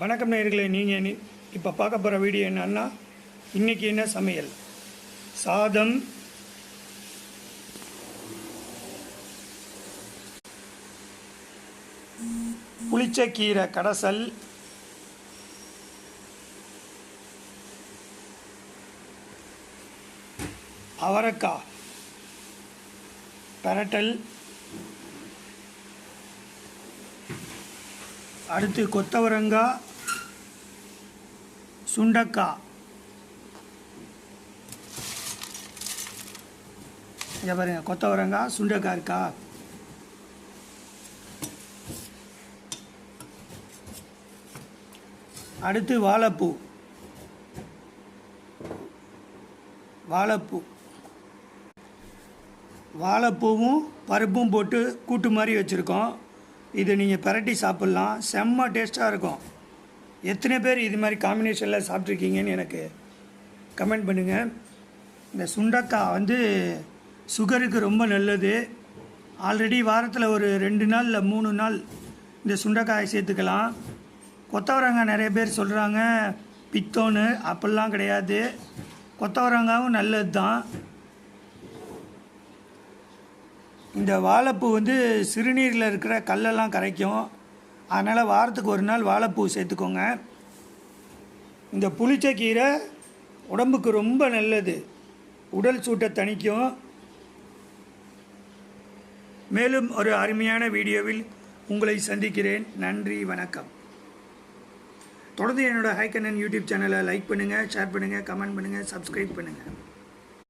வணக்கம் நேயர்களே நீங்கள் இப்போ பார்க்க போகிற வீடியோ என்னன்னா இன்னைக்கு என்ன சமையல்? சாதம். புளிச்சக்கீரை கடைசல். அவரக்காய். பெரட்டல். அடுத்து கொத்தவரங்காய். சுண்டக்காய் இங்கே பாருங்க கொத்தவரங்காய் சுண்டக்காய் இருக்கா? அடுத்து வாழைப்பூ. வாழைப்பூ. வாழைப்பூவும் பருப்பும் போட்டு கூட்டு மாதிரி வச்சுருக்கோம். இது நீங்கள் பிரட்டி சாப்பிட்லாம். செம்ம டேஸ்ட்டாக இருக்கும். எத்தனை பேர் இது மாதிரி காம்பினேஷனில் சாப்பிட்ருக்கீங்கன்னு எனக்கு கமெண்ட் பண்ணுங்கள் இந்த சுண்டக்காய் வந்து சுகருக்கு ரொம்ப நல்லது. ஆல்ரெடி வாரத்தில் ஒரு ரெண்டு நாள் இல்லை மூணு நாள் இந்த சுண்டைக்காயை சேர்த்துக்கலாம். கொத்தவரங்காய் நிறைய பேர் சொல்கிறாங்க பித்தோன்னு அப்படிலாம் கிடையாது. கொத்தவரங்காயும் நல்லது தான் இந்த வாழைப்பூ வந்து சிறுநீரில் இருக்கிற கல்லெல்லாம் கரைக்கும். அதனால் வாரத்துக்கு ஒரு நாள் வாழைப்பூ சேர்த்துக்கோங்க. இந்த புளிச்சக்கீரை உடம்புக்கு ரொம்ப நல்லது. உடல் சூட்டை தணிக்கும். மேலும் ஒரு அருமையான வீடியோவில் உங்களை சந்திக்கிறேன். நன்றி வணக்கம். தொடர்ந்து என்னோடய ஹைக்கண்ணன் யூடியூப் சேனலை லைக் பண்ணுங்கள் ஷேர் பண்ணுங்கள் கமெண்ட் பண்ணுங்கள் சப்ஸ்கிரைப் பண்ணுங்கள்